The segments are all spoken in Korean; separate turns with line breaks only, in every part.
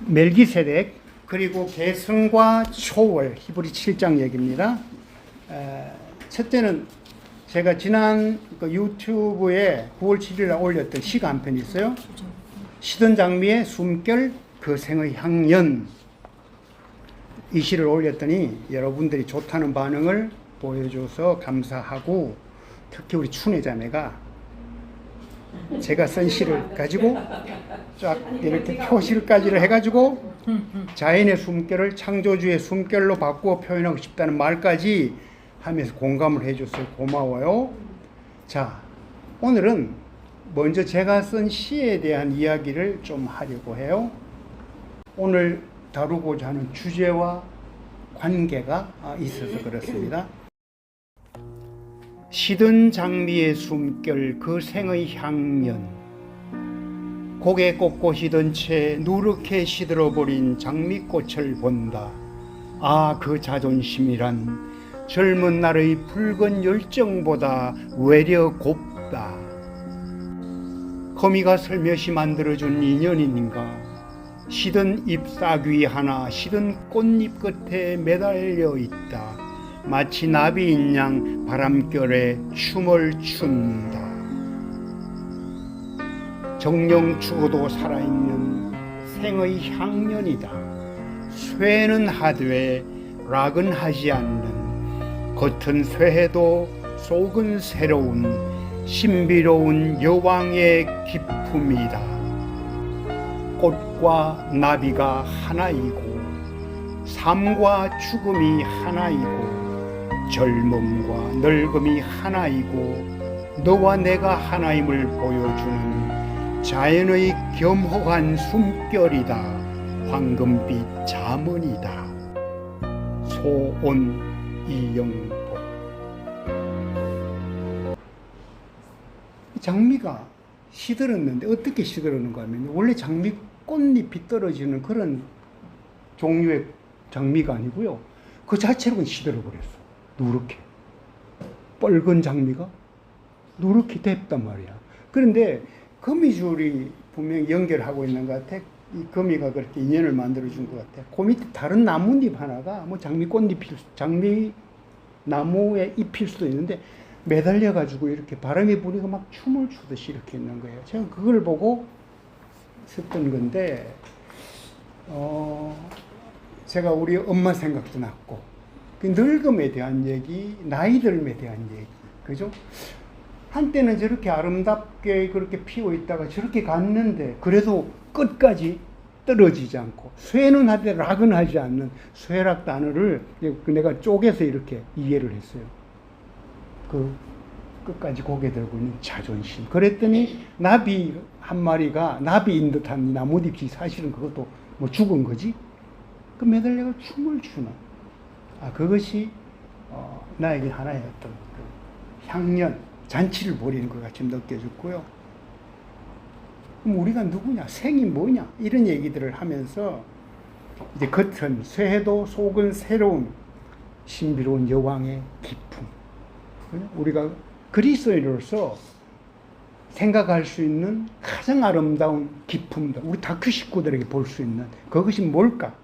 멜기세덱 그리고 계승과 초월 히브리 7장 얘기입니다. 에, 첫째는 제가 지난 그 유튜브에 9월 7일 날 올렸던 시가 한 편 있어요. 시든 장미의 숨결 그 생의 향연 이 시를 올렸더니 여러분들이 좋다는 반응을 보여줘서 감사하고 특히 우리 춘혜 자매가 제가 쓴 시를 가지고 쫙 이렇게 표시까지를 해가지고 자연의 숨결을 창조주의 숨결로 바꾸어 표현하고 싶다는 말까지 하면서 공감을 해줬어요. 고마워요. 자, 오늘은 먼저 제가 쓴 시에 대한 이야기를 좀 하려고 해요. 오늘 다루고자 하는 주제와 관계가 아, 있어서 그렇습니다. 시든 장미의 숨결 그 생의 향연 고개 시던 채 누렇게 시들어버린 장미꽃을 본다. 아 그 자존심이란 젊은 날의 붉은 열정보다 외려 곱다. 거미가 슬며시 만들어준 인연인가 시든 잎사귀 하나 시든 꽃잎 끝에 매달려 있다. 마치 나비인 양 바람결에 춤을 춘다. 정령 죽어도 살아있는 생의 향연이다. 쇠는 하되 락은 하지 않는 겉은 쇠해도 속은 새로운 신비로운 여왕의 기품이다. 꽃과 나비가 하나이고 삶과 죽음이 하나이고 젊음과 늙음이 하나이고 너와 내가 하나임을 보여주는 자연의 겸허한 숨결이다. 황금빛 자문이다. 소온 이영복 장미가 시들었는데 어떻게 시들었는가 하면 원래 장미 꽃잎이 떨어지는 그런 종류의 장미가 아니고요. 그 자체로 시들어 버렸어. 누렇게. 뻘건 장미가 누렇게 됐단 말이야. 그런데 거미줄이 분명히 연결하고 있는 것 같아. 이 거미가 그렇게 인연을 만들어 준 것 같아. 그 밑에 다른 나뭇잎 하나가 뭐 장미꽃잎일, 수- 장미 나무의 잎일 수도 있는데 매달려 가지고 이렇게 바람이 부니까 막 춤을 추듯이 이렇게 있는 거예요. 제가 그걸 보고 썼던 건데 어 제가 우리 엄마 생각도 났고 그 늙음에 대한 얘기, 나이 들음에 대한 얘기, 그죠? 한때는 저렇게 아름답게 그렇게 피어 있다가 저렇게 갔는데 그래도 끝까지 떨어지지 않고 쇠는 하되 락은 하지 않는 쇠락 단어를 내가 쪼개서 이렇게 이해를 했어요. 그 끝까지 고개 들고 있는 자존심. 그랬더니 나비 한 마리가 나비인 듯한 나뭇잎이 사실은 그것도 뭐 죽은 거지. 그 매달려가 춤을 추는. 아 그것이 어, 나에게 하나의 어떤 그 향연 잔치를 벌이는 것 같이 느껴졌고요. 그럼 우리가 누구냐, 생이 뭐냐 이런 얘기들을 하면서 이제 겉은 쇠해도 속은 새로운 신비로운 여왕의 기품. 우리가 그리스도인으로서 생각할 수 있는 가장 아름다운 기품들, 우리 다큐 식구들에게 볼 수 있는 그것이 뭘까?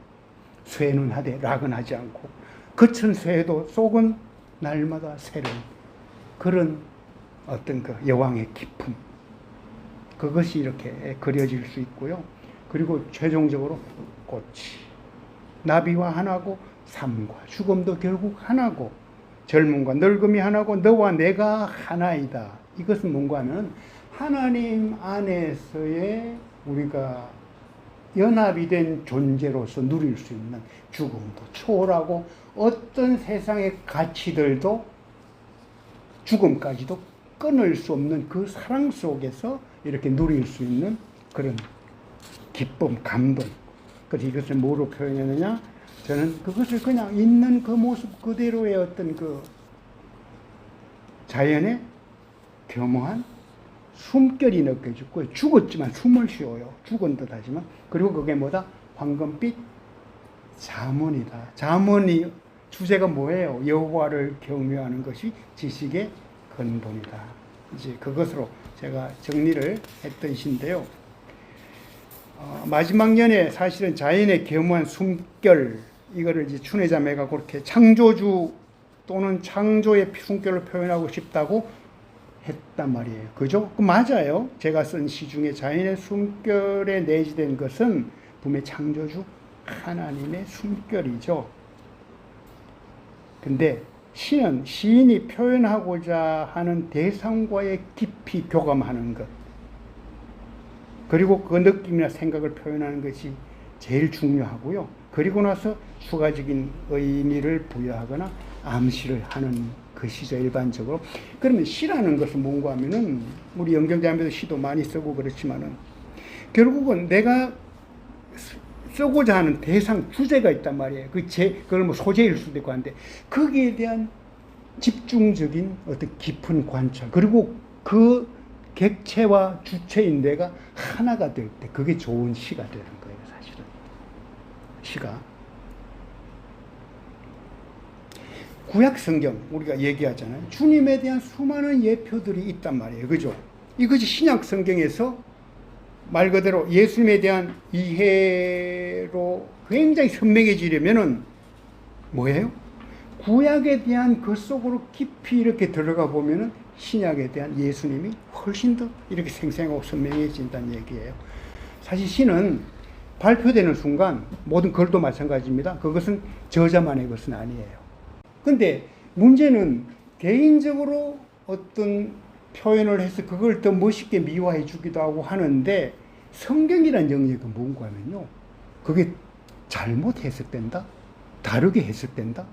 쇠는 하되 락은 하지 않고 겉은 쇠해도 속은 날마다 새로운 그런 어떤 그 여왕의 기품 그것이 이렇게 그려질 수 있고요. 그리고 최종적으로 꽃이 나비와 하나고 삶과 죽음도 결국 하나고 젊음과 늙음이 하나고 너와 내가 하나이다. 이것은 뭔가 하면 하나님 안에서의 우리가 연합이 된 존재로서 누릴 수 있는 죽음도 초월하고 어떤 세상의 가치들도 죽음까지도 끊을 수 없는 그 사랑 속에서 이렇게 누릴 수 있는 그런 기쁨, 감동. 그래서 이것을 뭐로 표현하느냐? 저는 그것을 그냥 있는 그 모습 그대로의 어떤 그 자연의 겸허한 숨결이 느껴지고 죽었지만 숨을 쉬어요. 죽은 듯 하지만. 그리고 그게 뭐다? 황금빛 자문이다. 자문이 주제가 뭐예요? 여호와를 경외하는 것이 지식의 근본이다. 이제 그것으로 제가 정리를 했던 시인데요. 어, 마지막 년에 사실은 자연의 겸허한 숨결 이거를 이제 춘혜자매가 그렇게 창조주 또는 창조의 숨결을 표현하고 싶다고 했단 말이에요. 그죠? 그 맞아요. 제가 쓴 시 중에 자연의 숨결에 내지된 것은 분명 창조주 하나님의 숨결이죠. 근데 시는 시인이 표현하고자 하는 대상과의 깊이 교감하는 것. 그리고 그 느낌이나 생각을 표현하는 것이 제일 중요하고요. 그리고 나서 추가적인 의미를 부여하거나 암시를 하는 것이죠, 일반적으로. 그러면 시라는 것은 뭔가 하면은, 우리 영경자매도 시도 많이 쓰고 그렇지만은, 결국은 내가 쓰고자 하는 대상, 주제가 있단 말이에요. 그 제, 그걸 뭐 소재일 수도 있고 한데, 거기에 대한 집중적인 어떤 깊은 관찰, 그리고 그 객체와 주체인 내가 하나가 될 때, 그게 좋은 시가 되는 거예요, 사실은. 시가. 구약 성경 우리가 얘기하잖아요. 주님에 대한 수많은 예표들이 있단 말이에요. 그죠? 이것이 신약 성경에서 말 그대로 예수님에 대한 이해로 굉장히 선명해지려면은 뭐예요? 구약에 대한 그 속으로 깊이 이렇게 들어가 보면은 신약에 대한 예수님이 훨씬 더 이렇게 생생하고 선명해진다는 얘기예요. 사실 신은 발표되는 순간 모든 글도 마찬가지입니다. 그것은 저자만의 것은 아니에요. 근데 문제는 개인적으로 어떤 표현을 해서 그걸 더 멋있게 미화해 주기도 하고 하는데 성경이란 영역은 뭔가 하면요. 그게 잘못 해석된다? 다르게 해석된다?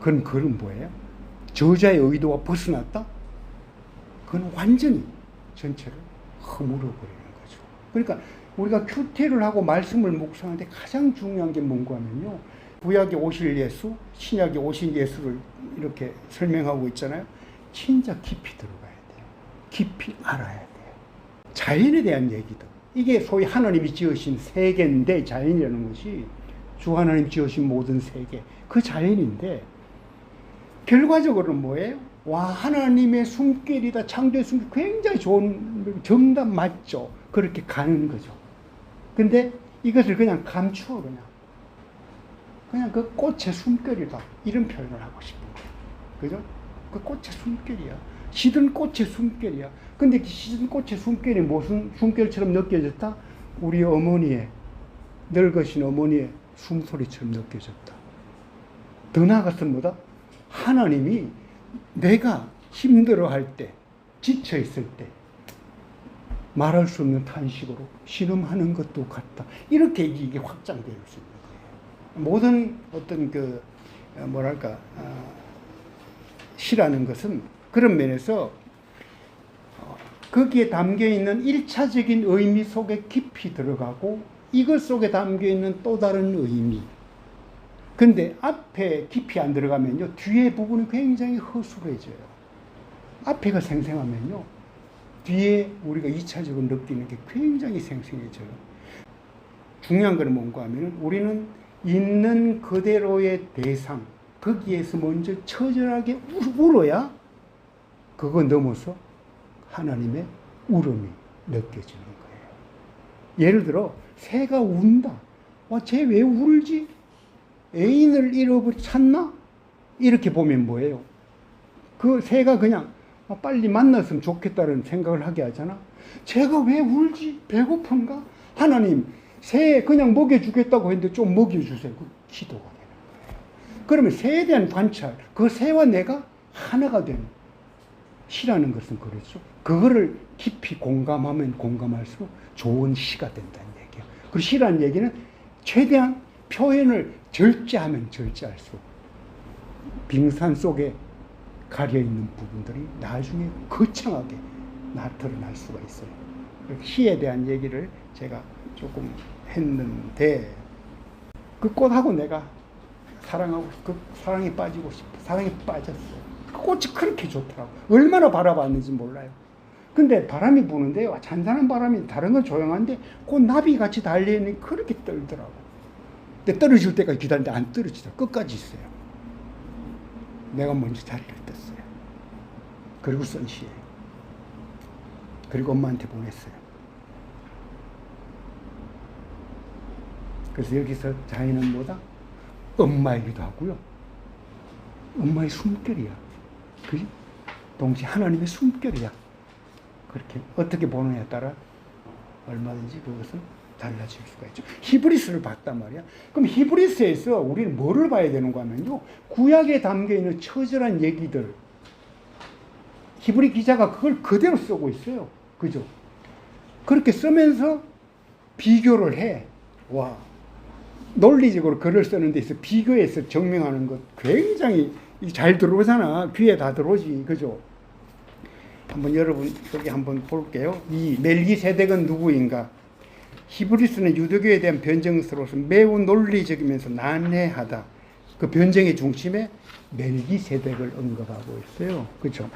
그럼 그건 뭐예요? 저자의 의도와 벗어났다? 그건 완전히 전체를 허물어 버리는 거죠. 그러니까 우리가 큐티를 하고 말씀을 묵상하는데 가장 중요한 게 뭔가 하면요. 구약에 오실 예수, 신약에 오신 예수를 이렇게 설명하고 있잖아요. 진짜 깊이 들어가야 돼요. 깊이 알아야 돼요. 자연에 대한 얘기도. 이게 소위 하나님이 지으신 세계인데 자연이라는 것이 주 하나님 지으신 모든 세계. 그 자연인데 결과적으로는 뭐예요? 와 하나님의 숨결이다 창조의 숨결 굉장히 좋은 정답 맞죠? 그렇게 가는 거죠. 근데 이것을 그냥 감추어 그냥 그냥 그 꽃의 숨결이다 이런 표현을 하고 싶은 거예요. 그죠? 그 꽃의 숨결이야. 시든 꽃의 숨결이야. 근데 그 시든 꽃의 숨결이 무슨 숨결처럼 느껴졌다? 우리 어머니의 늙으신 어머니의 숨소리처럼 느껴졌다. 더 나아가서 뭐다? 하나님이 내가 힘들어할 때, 지쳐 있을 때 말할 수 없는 탄식으로 신음하는 것도 같다. 이렇게 이게 확장될 수 있는 거예요. 모든 어떤 그 뭐랄까 어, 시라는 것은 그런 면에서 어, 거기에 담겨 있는 일차적인 의미 속에 깊이 들어가고 이것 속에 담겨 있는 또 다른 의미. 근데 앞에 깊이 안 들어가면요, 뒤에 부분은 굉장히 허술해져요. 앞에가 생생하면요, 뒤에 우리가 2차적으로 느끼는 게 굉장히 생생해져요. 중요한 것은 뭔가 하면 우리는 있는 그대로의 대상, 거기에서 먼저 처절하게 울어야 그거 넘어서 하나님의 울음이 느껴지는 거예요. 예를 들어, 새가 운다. 와, 쟤 왜 울지? 애인을 잃어버리 찾나? 이렇게 보면 뭐예요? 그 새가 그냥 아, 빨리 만났으면 좋겠다는 생각을 하게 하잖아. 제가 왜 울지? 배고픈가? 하나님, 새 그냥 먹여주겠다고 했는데 좀 먹여주세요. 그 기도가 되는 거예요. 그러면 새에 대한 관찰, 그 새와 내가 하나가 되는 시라는 것은 그렇죠. 그거를 깊이 공감하면 공감할수록 좋은 시가 된다는 얘기예요. 그리고 시라는 얘기는 최대한 표현을 절제하면 절제할수록 빙산 속에 가려 있는 부분들이 나중에 거창하게 나타날 수가 있어요. 시에 대한 얘기를 제가 조금 했는데 그 꽃하고 내가 사랑하고 그 사랑에 빠지고 싶어 사랑에 빠졌어. 그 꽃이 그렇게 좋더라고. 얼마나 바라봤는지 몰라요. 근데 바람이 부는데요. 잔잔한 바람이 다른 건 조용한데 꽃 나비 같이 달리는 그렇게 떨더라고. 근데 떨어질 때까지 기다리는데 안 떨어지다. 끝까지 있어요. 내가 먼저 자리를 떴어요. 그리고 쓴 시예요. 그리고 엄마한테 보냈어요. 그래서 여기서 자인은 뭐다? 엄마이기도 하고요. 엄마의 숨결이야. 그지? 동시에 하나님의 숨결이야. 그렇게 어떻게 보느냐에 따라 얼마든지 그것은 달라질 수가 있죠. 히브리스를 봤단 말이야. 그럼 히브리스에서 우리는 뭐를 봐야 되는가 하면요. 구약에 담겨 있는 처절한 얘기들. 히브리 기자가 그걸 그대로 쓰고 있어요. 그죠? 그렇게 쓰면서 비교를 해. 와. 논리적으로 글을 쓰는 데 있어 비교해서 증명하는 것 굉장히 잘 들어오잖아. 귀에 다 들어오지. 그죠? 한번 여러분 여기 한번 볼게요. 이 멜기세덱은 누구인가? 히브리스는 유대교에 대한 변증서로서 매우 논리적이면서 난해하다. 그 변증의 중심에 멜기세덱을 언급하고 있어요. 그렇죠?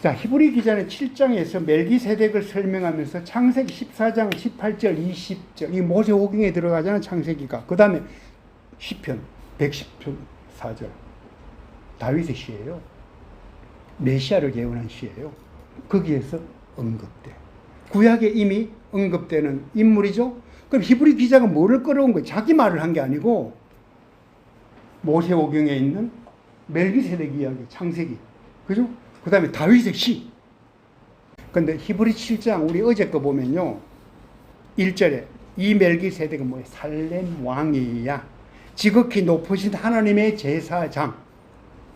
자, 히브리 기자는 7장에서 멜기세덱을 설명하면서 창세기 14장 18절 20절 이 모세 오경에 들어가잖아 창세기가. 그 다음에 시편 110편 4절 다윗의 시예요. 메시아를 예언한 시예요. 거기에서 언급돼. 구약에 이미 언급되는 인물이죠. 그럼 히브리 기자가 뭐를 끌어온 거예요? 자기 말을 한 게 아니고 모세오경에 있는 멜기세덱 이야기, 창세기. 그죠? 그 다음에 다윗의 시. 근데 히브리 7장 우리 어제 거 보면요. 1절에 이 멜기세덱은 뭐예요? 살렘 왕이야. 지극히 높으신 하나님의 제사장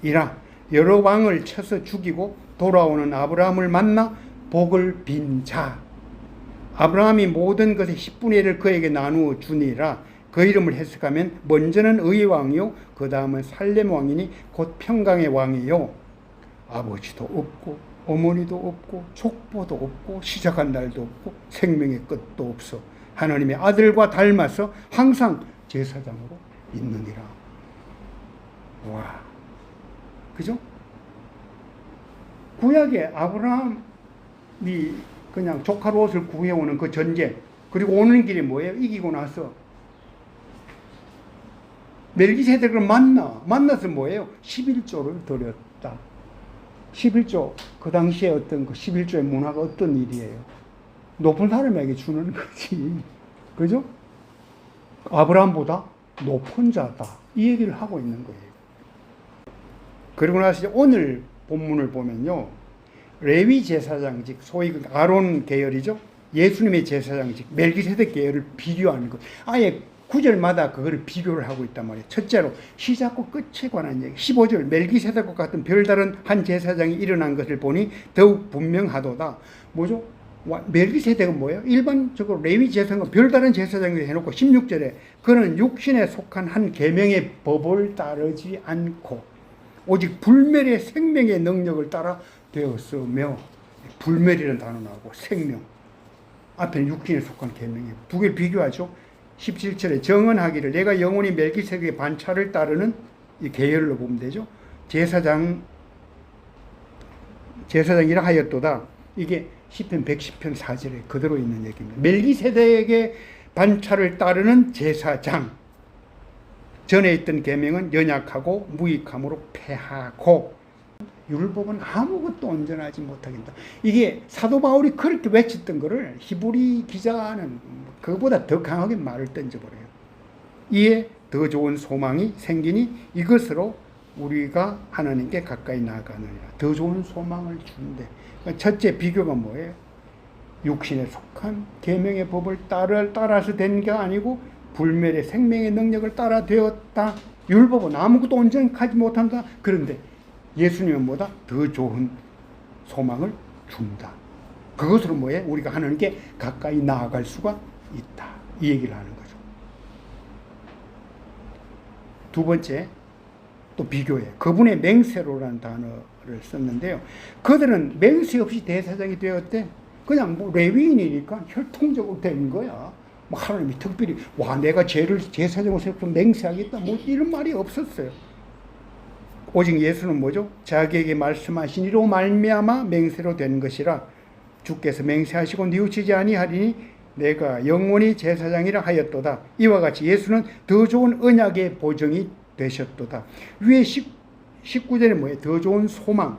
이라 여러 왕을 쳐서 죽이고 돌아오는 아브라함을 만나 복을 빈 자. 아브라함이 모든 것의 10분의 1을 그에게 나누어 주니라. 그 이름을 해석하면 먼저는 의의 왕이요 그 다음은 살렘 왕이니 곧 평강의 왕이요 아버지도 없고 어머니도 없고 족보도 없고 시작한 날도 없고 생명의 끝도 없어 하나님의 아들과 닮아서 항상 제사장으로 있느니라 와 그죠? 구약에 아브라함이 그냥 조카 롯을 구해오는 그 전쟁 그리고 오는 길이 뭐예요? 이기고 나서 멜기세덱을 만나 만나서 뭐예요? 11조를 드렸다. 11조 그 당시에 어떤 그 11조의 문화가 어떤 일이에요? 높은 사람에게 주는 거지. 그죠? 아브라함보다 높은 자다. 이 얘기를 하고 있는 거예요. 그리고 나서 이제 오늘 본문을 보면요. 레위 제사장직, 소위 그 아론 계열이죠. 예수님의 제사장직, 멜기세덱 계열을 비교하는 것. 아예 구절마다 그거를 비교를 하고 있단 말이에요. 첫째로 시작과 끝에 관한 얘기. 15절 멜기세덱과 같은 별다른 한 제사장이 일어난 것을 보니 더욱 분명하도다. 뭐죠? 멜기세덱은 뭐예요? 일반적으로 레위 제사장과 별다른 제사장이 해놓고 16절에 그는 육신에 속한 한 계명의 법을 따르지 않고 오직 불멸의 생명의 능력을 따라 되었으며 불멸이라는 단어 나오고 생명 앞에는 육신에 속한 계명이 두 개 비교하죠. 17절에 정언하기를 내가 영원히 멜기세덱의 반차를 따르는 이 계열로 보면 되죠. 제사장 제사장이라 하였도다. 이게 시편 110편 4절에 그대로 있는 얘기입니다. 멜기세덱의 반차를 따르는 제사장 전에 있던 계명은 연약하고 무익함으로 패하고 율법은 아무것도 온전하지 못하겠다. 이게 사도 바울이 그렇게 외쳤던 것을 히브리 기자는 그보다 더 강하게 말을 던져버려요. 이에 더 좋은 소망이 생기니 이것으로 우리가 하나님께 가까이 나아가느니라. 더 좋은 소망을 주는데 첫째 비교가 뭐예요? 육신에 속한 계명의 법을 따라 따라서 된 게 아니고 불멸의 생명의 능력을 따라 되었다. 율법은 아무것도 온전하지 못한다. 그런데 예수님은 뭐다? 더 좋은 소망을 준다. 그것으로 뭐해? 우리가 하나님께 가까이 나아갈 수가 있다. 이 얘기를 하는 거죠. 두 번째, 또 비교해. 그분의 맹세로라는 단어를 썼는데요. 그들은 맹세 없이 대사장이 되었대. 그냥 뭐 레위인이니까 혈통적으로 된 거야. 뭐 하나님이 특별히 와 내가 죄를 제사장으로 세워서 맹세하겠다. 뭐 이런 말이 없었어요. 오직 예수는 뭐죠? 자기에게 말씀하신 이로 말미암아 맹세로 된 것이라 주께서 맹세하시고 뉘우치지 아니하리니 내가 영원히 제사장이라 하였도다. 이와 같이 예수는 더 좋은 언약의 보정이 되셨도다. 위에 19절에 뭐예요? 더 좋은 소망.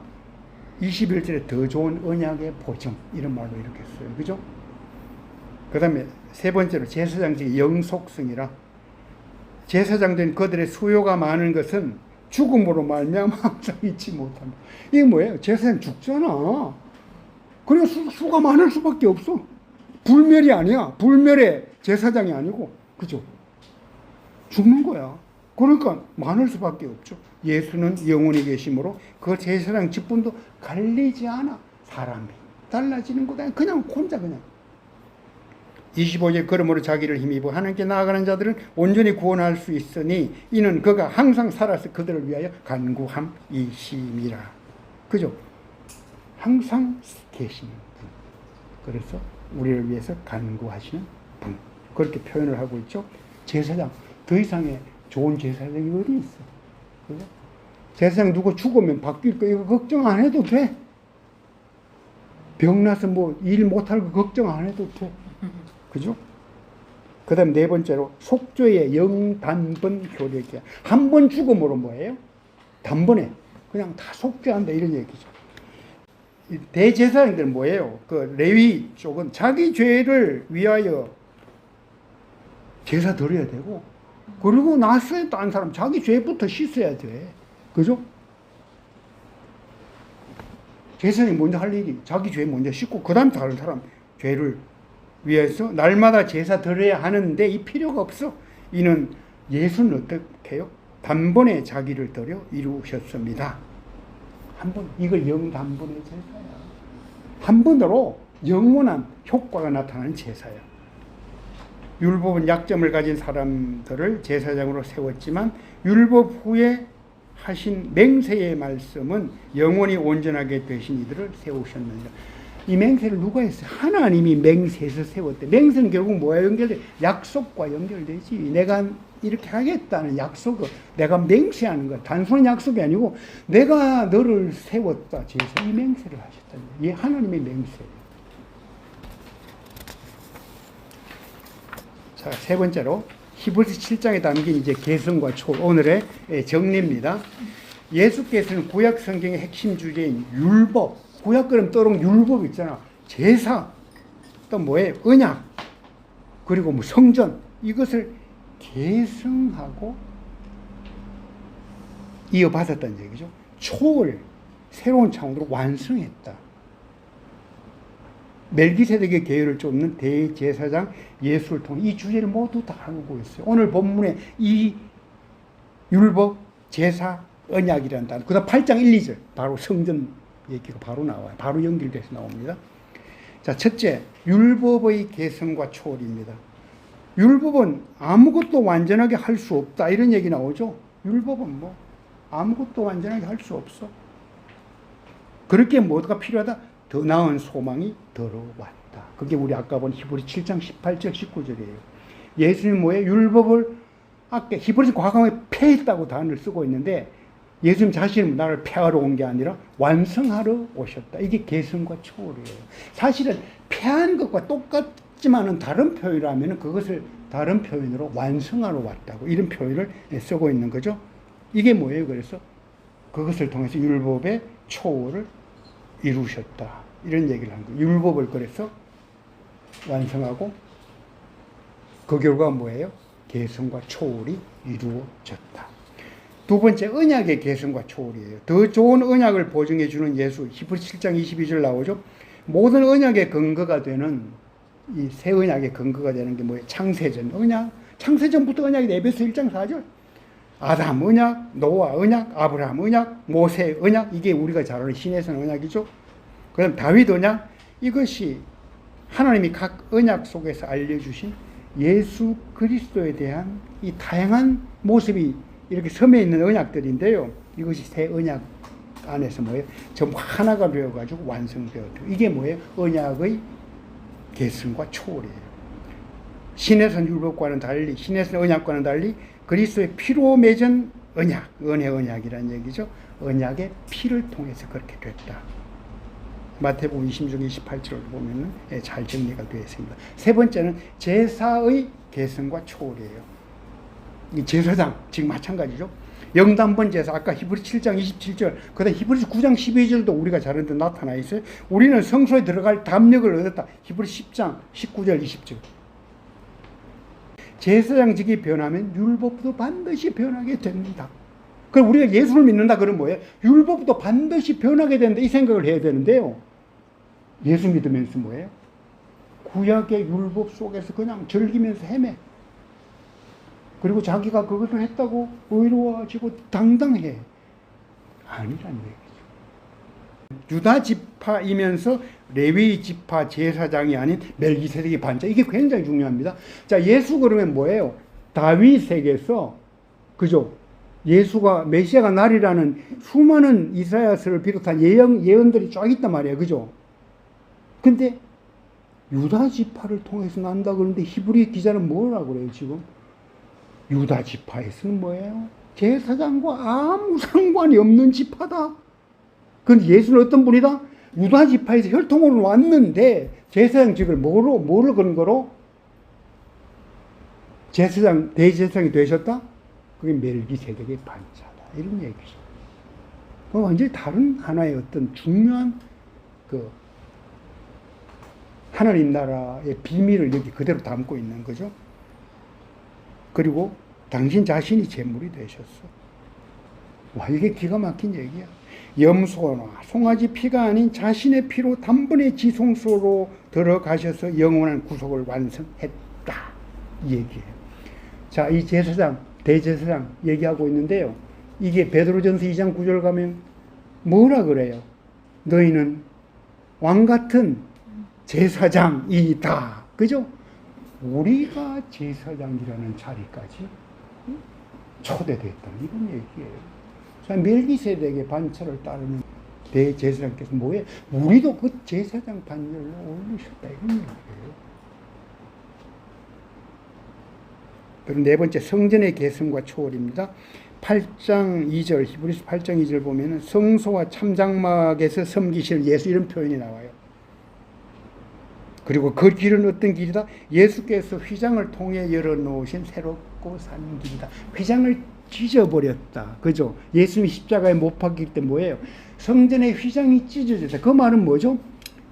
21절에 더 좋은 언약의 보정. 이런 말로 이렇게 써요. 그죠? 그 다음에 세 번째로 제사장직의 영속성이라 제사장된 그들의 수요가 많은 것은 죽음으로 말미암아 잊지 못한다. 이게 뭐예요? 제사장 죽잖아. 그래서 수, 수가 많을 수밖에 없어. 불멸이 아니야. 불멸의 제사장이 아니고 그죠? 죽는 거야. 그러니까 많을 수밖에 없죠. 예수는 영원히 계심으로 그 제사장 직분도 갈리지 않아. 사람이 달라지는 거다. 그냥 혼자 그냥. 25절 그러므로 자기를 힘입어 하나님께 나아가는 자들은 온전히 구원할 수 있으니 이는 그가 항상 살아서 그들을 위하여 간구함이심이라. 그죠? 항상 계시는 분. 그래서 우리를 위해서 간구하시는 분. 그렇게 표현을 하고 있죠. 제사장 더 이상의 좋은 제사장이 어디 있어? 그죠? 제사장 누구 죽으면 바뀔 거 이거 걱정 안 해도 돼. 병나서 뭐 일 못할 거 걱정 안 해도 돼. 그죠? 그 다음 네 번째로 속죄의 영단번 효력이야. 한 번 죽음으로 뭐예요? 단번에 그냥 다 속죄한다 이런 얘기죠. 이 대제사장들 뭐예요? 그 레위 쪽은 자기 죄를 위하여 제사 드려야 되고 그리고 나서에 딴 사람 자기 죄부터 씻어야 돼. 그죠? 제사장이 먼저 할 일이 자기 죄 먼저 씻고 그 다음 다른 사람 죄를 위해서 날마다 제사 드려야 하는데 이 필요가 없어. 이는 예수는 어떻게 해요? 단번에 자기를 드려 이루셨습니다. 한 번, 이걸 영단번의 제사야. 한 번으로 영원한 효과가 나타나는 제사야. 율법은 약점을 가진 사람들을 제사장으로 세웠지만 율법 후에 하신 맹세의 말씀은 영원히 온전하게 되신 이들을 세우셨느니라. 이 맹세를 누가 했어요? 하나님이 맹세해서 세웠대. 맹세는 결국 뭐야 연결돼? 약속과 연결되지. 내가 이렇게 하겠다는 약속을 내가 맹세하는 거야. 단순한 약속이 아니고 내가 너를 세웠다. 제사 이 맹세를 하셨다는 거야. 이 하나님의 맹세. 자, 세 번째로 히브리서 7장에 담긴 이제 개성과 초 오늘의 예, 정리입니다. 예수께서는 구약 성경의 핵심 주제인 율법, 구약 그럼 떠오른 율법 있잖아. 제사, 또 뭐예요? 언약, 그리고 뭐 성전 이것을 계승하고 이어받았다는 얘기죠. 초월 새로운 차원으로 완성했다. 멜기세덱의 계율을 쫓는 대제사장 예수를 통해 이 주제를 모두 다루고 있어요. 오늘 본문에 이 율법, 제사, 언약이라는 단어. 그 다음 8장 1, 2절 바로 성전 얘기가 바로 나와요. 바로 연결돼서 나옵니다. 자, 첫째, 율법의 개성과 초월입니다. 율법은 아무것도 완전하게 할 수 없다. 이런 얘기 나오죠. 율법은 뭐 아무것도 완전하게 할 수 없어. 그렇게 뭐가 필요하다? 더 나은 소망이 들어왔다. 그게 우리 아까 본 히브리 7장 18절 19절이에요. 예수님 뭐예요? 율법을 아까 히브리서 과감하게 폐했다고 단어를 쓰고 있는데 예수님 자신은 나를 폐하러 온 게 아니라 완성하러 오셨다. 이게 개성과 초월이에요. 사실은 폐한 것과 똑같지만은 다른 표현을 하면 그것을 다른 표현으로 완성하러 왔다고 이런 표현을 쓰고 있는 거죠. 이게 뭐예요? 그래서 그것을 통해서 율법의 초월을 이루셨다. 이런 얘기를 한 거예요. 율법을 그래서 완성하고 그 결과 뭐예요? 개성과 초월이 이루어졌다. 두 번째 언약의 개성과 초월이에요. 더 좋은 언약을 보증해 주는 예수. 히브리 7장 22절 나오죠. 모든 언약의 근거가 되는 이 새 언약의 근거가 되는 게 뭐예요? 창세전 언약. 창세전부터 언약이 에베소 1장 4절. 아담 언약, 노아 언약, 아브라함 언약, 모세 언약 이게 우리가 잘 아는 신에서 언약이죠. 그다음 다윗 언약 이것이 하나님이 각 언약 속에서 알려주신 예수 그리스도에 대한 이 다양한 모습이 이렇게 섬에 있는 언약들인데요. 이것이 새 언약 안에서 뭐예요? 전부 하나가 되어가지고 완성되었죠. 이게 뭐예요? 언약의 계승과 초월이에요. 신의 율법과는 달리, 신의 언약과는 달리 그리스도의 피로 맺은 언약, 은혜 언약이라는 얘기죠. 언약의 피를 통해서 그렇게 됐다. 마태복음 26, 28절을 보면 잘 정리가 되어 있습니다. 세 번째는 제사의 개성과 초월이에요. 이 제사장, 지금 마찬가지죠. 영단번 제사 아까 히브리 7장 27절 그다음 히브리 9장 12절도 우리가 잘하는데 나타나 있어요. 우리는 성소에 들어갈 담력을 얻었다. 히브리 10장 19절 20절. 제사장직이 변하면 율법도 반드시 변하게 됩니다. 그럼 우리가 예수를 믿는다 그러면 뭐예요? 율법도 반드시 변하게 된다 이 생각을 해야 되는데요. 예수 믿으면서 뭐예요? 구약의 율법 속에서 그냥 즐기면서 헤매. 그리고 자기가 그것을 했다고 의로워지고 당당해. 아니란 얘기죠. 유다 지파이면서 레위 지파 제사장이 아닌 멜기세덱의 반자. 이게 굉장히 중요합니다. 자, 예수 그러면 뭐예요? 다윗에게서 그죠? 예수가 메시아가 날이라는 수많은 이사야서를 비롯한 예언 예언들이 쫙 있단 말이에요. 그죠? 근데 유다 지파를 통해서 난다 그러는데 히브리 기자는 뭐라고 그래요, 지금? 유다 지파에서는 뭐예요? 제사장과 아무 상관이 없는 지파다. 근데 예수는 어떤 분이다? 유다 지파에서 혈통으로 왔는데 제사장 직을 뭐로 뭐를 근거로 제사장 대제사장이 되셨다? 그게 멜기세덱의 반차다. 이런 얘기죠. 그 완전히 다른 하나의 어떤 중요한 그 하나님 나라의 비밀을 여기 그대로 담고 있는 거죠. 그리고 당신 자신이 제물이 되셨어. 와, 이게 기가 막힌 얘기야. 염소나 송아지 피가 아닌 자신의 피로 단번에 지성소로 들어가셔서 영원한 구속을 완성했다. 이 얘기예요. 자, 이 제사장, 대제사장 얘기하고 있는데요. 이게 베드로전서 2장 9절 가면 뭐라 그래요? 너희는 왕 같은 제사장이다. 그죠? 우리가 제사장이라는 자리까지 초대됐다. 이런 얘기예요. 자, 멜기세덱의 반차를 따르는 대제사장께서 뭐예요? 우리도 그 제사장 반열로 올리셨다. 이런 얘기예요. 그리고 네 번째 성전의 계승과 초월입니다. 8장 2절 히브리서 8장 2절 보면은 성소와 참장막에서 섬기실 예수 이런 표현이 나와요. 그리고 그 길은 어떤 길이다? 예수께서 휘장을 통해 열어놓으신 새롭고 산 길이다. 휘장을 찢어버렸다. 그죠? 예수님이 십자가에 못 박힐 때 뭐예요? 성전의 휘장이 찢어졌다. 그 말은 뭐죠?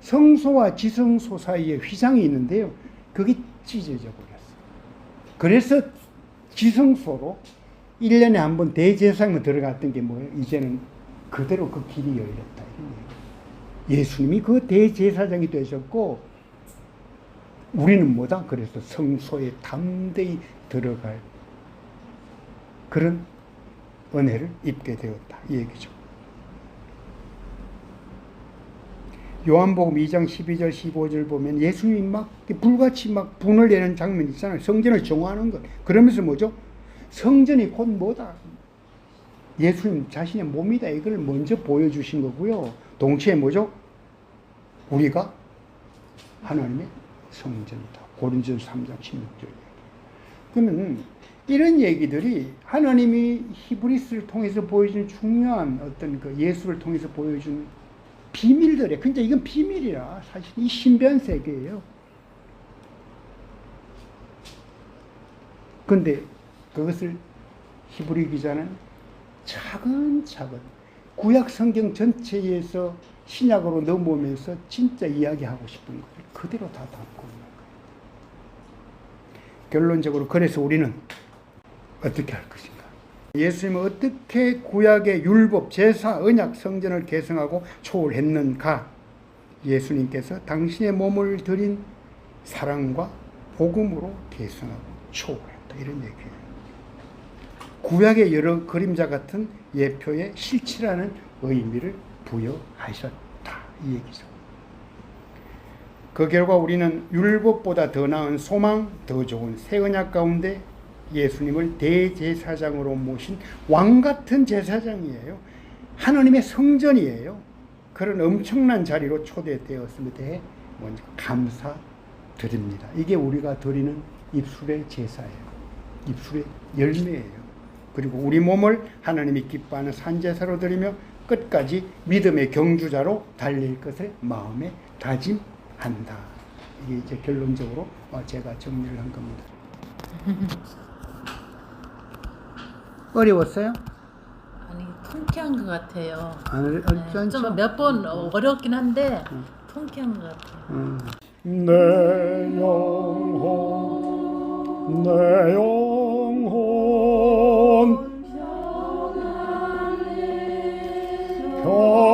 성소와 지성소 사이에 휘장이 있는데요. 그게 찢어져 버렸어. 그래서 지성소로 1년에 한 번 대제사장으로 들어갔던 게 뭐예요? 이제는 그대로 그 길이 열렸다. 예수님이 그 대제사장이 되셨고 우리는 뭐다? 그래서 성소에 담대히 들어갈 그런 은혜를 입게 되었다. 이 얘기죠. 요한복음 2장 12절 15절 보면 예수님이 막 불같이 막 분을 내는 장면 있잖아요. 성전을 정화하는 것. 그러면서 뭐죠? 성전이 곧 뭐다? 예수님 자신의 몸이다. 이걸 먼저 보여주신 거고요. 동시에 뭐죠? 우리가 하나님의 성전이다. 고린전 3장 16절. 그러면 이런 얘기들이 하나님이 히브리스를 통해서 보여준 중요한 어떤 그 예수를 통해서 보여준 비밀들이에요. 근데 이건 비밀이라 사실 이 신비한 세계예요. 근데 그것을 히브리 기자는 차근차근 구약 성경 전체에서 신약으로 넘어오면서 진짜 이야기하고 싶은 것을 그대로 다 담고 있는 거예요. 결론적으로 그래서 우리는 어떻게 할 것인가? 예수님은 어떻게 구약의 율법, 제사, 언약, 성전을 개성하고 초월했는가? 예수님께서 당신의 몸을 드린 사랑과 복음으로 개성하고 초월했다. 이런 얘기예요. 구약의 여러 그림자 같은 예표의 실체라는 의미를 부여하셨다. 이 얘기죠. 그 결과 우리는 율법보다 더 나은 소망, 더 좋은 새 언약 가운데 예수님을 대제사장으로 모신 왕 같은 제사장이에요. 하나님의 성전이에요. 그런 엄청난 자리로 초대되었음에 대해 먼저 감사드립니다. 이게 우리가 드리는 입술의 제사예요. 입술의 열매예요. 그리고 우리 몸을 하나님이 기뻐하는 산제사로 드리며 끝까지 믿음의 경주자로 달릴 것을 마음에 다짐 한다. 이게 이제 결론적으로 어, 제가 정리를 한 겁니다. 어려웠어요?
아니 통쾌한 것 같아요. 아,
어, 네,
좀몇 번 음. 어렵긴 한데
응.
통쾌한 것 같아요.
응. 내 영혼 내 영혼 평